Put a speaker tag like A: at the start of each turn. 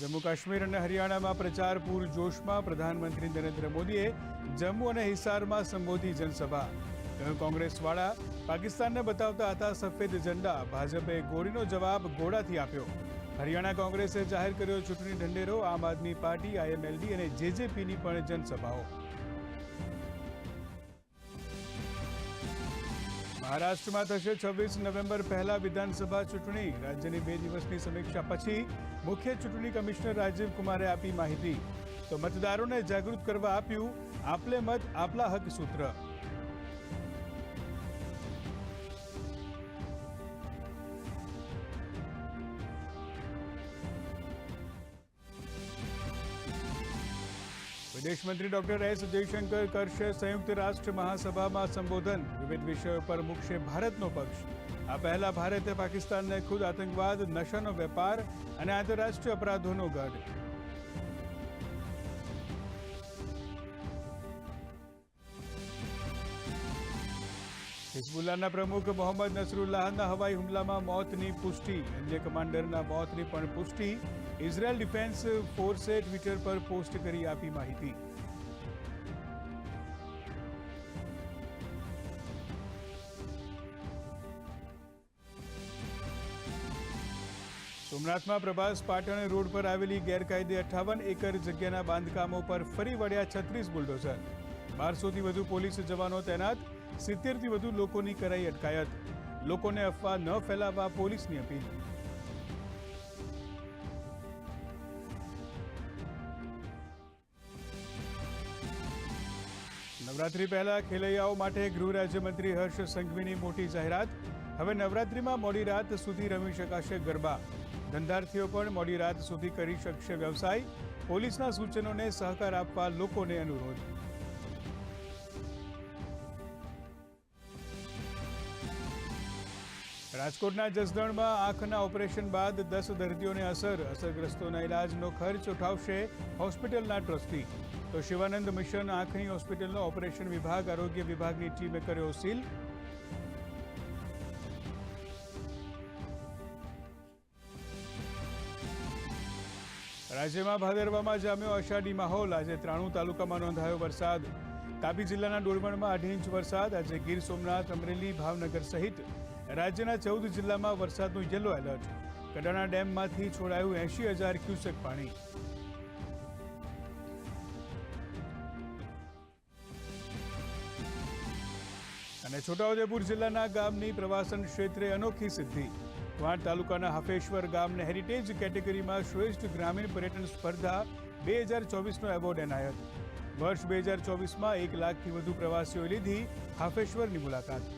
A: જમ્મુ કાશ્મીર અને હરિયાણામાં પ્રચાર પૂરજોશમાં પ્રધાનમંત્રી નરેન્દ્ર મોદીએ જમ્મુ અને હિસારમાં સંબોધી જનસભા. કહ્યું કોંગ્રેસવાળા પાકિસ્તાનને બતાવતા હતા, સફેદ ઝંડા. ભાજપે ગોળીનો જવાબ ગોળાથી આપ્યો. હરિયાણા કોંગ્રેસે જાહેર કર્યો ચૂંટણી ઢંઢેરો, આમ આદમી પાર્ટી આઈએમએલડી અને જેજેપીની પણ જનસભાઓ. મહારાષ્ટ્રમાં થશે છવ્વીસ નવેમ્બર પહેલા વિધાનસભા ચૂંટણી. રાજ્યની બે દિવસની સમીક્ષા પછી મુખ્ય ચૂંટણી કમિશનર રાજીવ કુમારે આપી માહિતી. તો મતદારોને જાગૃત કરવા આપ્યું આપલે મત, આપલા હક સૂત્ર. વિદેશ મંત્રી ડોક્ટર એસ જયશંકર કરશે સંયુક્ત રાષ્ટ્ર મહાસભામાં સંબોધન. વિવિધ વિષયો પર મૂકશે ભારતનો પક્ષ. આ પહેલા ભારતે પાકિસ્તાનને ખુદ આતંકવાદ, નશાનો વેપાર અને આંતરરાષ્ટ્રીય અપરાધોનો ગઢ. હિઝબુલ્લાના પ્રમુખ મોહમ્મદ નસરુલ્લાહના હવાઈ હુમલામાં મોતની પુષ્ટિ. અન્ય કમાન્ડરના મોતની પણ પુષ્ટિ. ઇઝરાયલ ડિફેન્સ ફોર્સે ટ્વિટર પર પોસ્ટ કરી આપી માહિતી. સોમનાથમાં પ્રભાસ પાટણ રોડ પર આવેલી ગેરકાયદે અઠાવન એકર જગ્યાના બાંધકામો પર ફરી વળ્યા છત્રીસ બુલડોઝર. બારસોથી વધુ પોલીસ જવાનો તૈનાત. સિત્તેરથી વધુ લોકોની કરાઈ અટકાયત. લોકોને અફવા ન ફેલાવવા પોલીસની અપીલ. નવરાત્રી પહેલા ખેલૈયાઓ માટે ગૃહ રાજ્યમંત્રી હર્ષ સંઘવીની મોટી જાહેરાત. હવે નવરાત્રીમાં મોડી રાત સુધી રમી શકાશે ગરબા. ધંધાર્થીઓ પણ મોડી રાત સુધી કરી શકશે વ્યવસાય. પોલીસના સૂચનોને સહકાર આપવા લોકોને અનુરોધ. રાજકોટના જસદણમાં આંખના ઓપરેશન બાદ દસ દર્દીઓને અસર. અસરગ્રસ્તોના ઇલાજનો ખર્ચ ઉઠાવશે હોસ્પિટલના ટ્રસ્ટી. તો શિવાનંદ મિશન આંખની હોસ્પિટલનો ઓપરેશન વિભાગ આરોગ્ય વિભાગની ટીમે કર્યો સીલ. રાજ્યમાં ભાદરવામાં જામ્યો અષાઢી માહોલ. આજે ત્રાણું તાલુકામાં નોંધાયો વરસાદ. તાપી જિલ્લાના ડોલવણમાં અઢી ઇંચ વરસાદ. આજે ગીર સોમનાથ, અમરેલી, ભાવનગર સહિત રાજ્યના ચૌદ જિલ્લામાં વરસાદનું યલો એલર્ટ. કડાણા ડેમમાંથી છોડાયું એંશી હજાર ક્યુસેક પાણી. અને છોટાઉદેપુર જિલ્લાના ગામની પ્રવાસન ક્ષેત્રે અનોખી સિદ્ધિ. વાણ તાલુકાના હફેશ્વર ગામને હેરિટેજ કેટેગરીમાં શ્રેષ્ઠ ગ્રામીણ પર્યટન સ્પર્ધા બે હજાર ચોવીસનો એવોર્ડ એનાયત. વર્ષ બે હજાર ચોવીસમાં એક લાખથી વધુ પ્રવાસીઓએ લીધી હાફેશ્વરની મુલાકાત.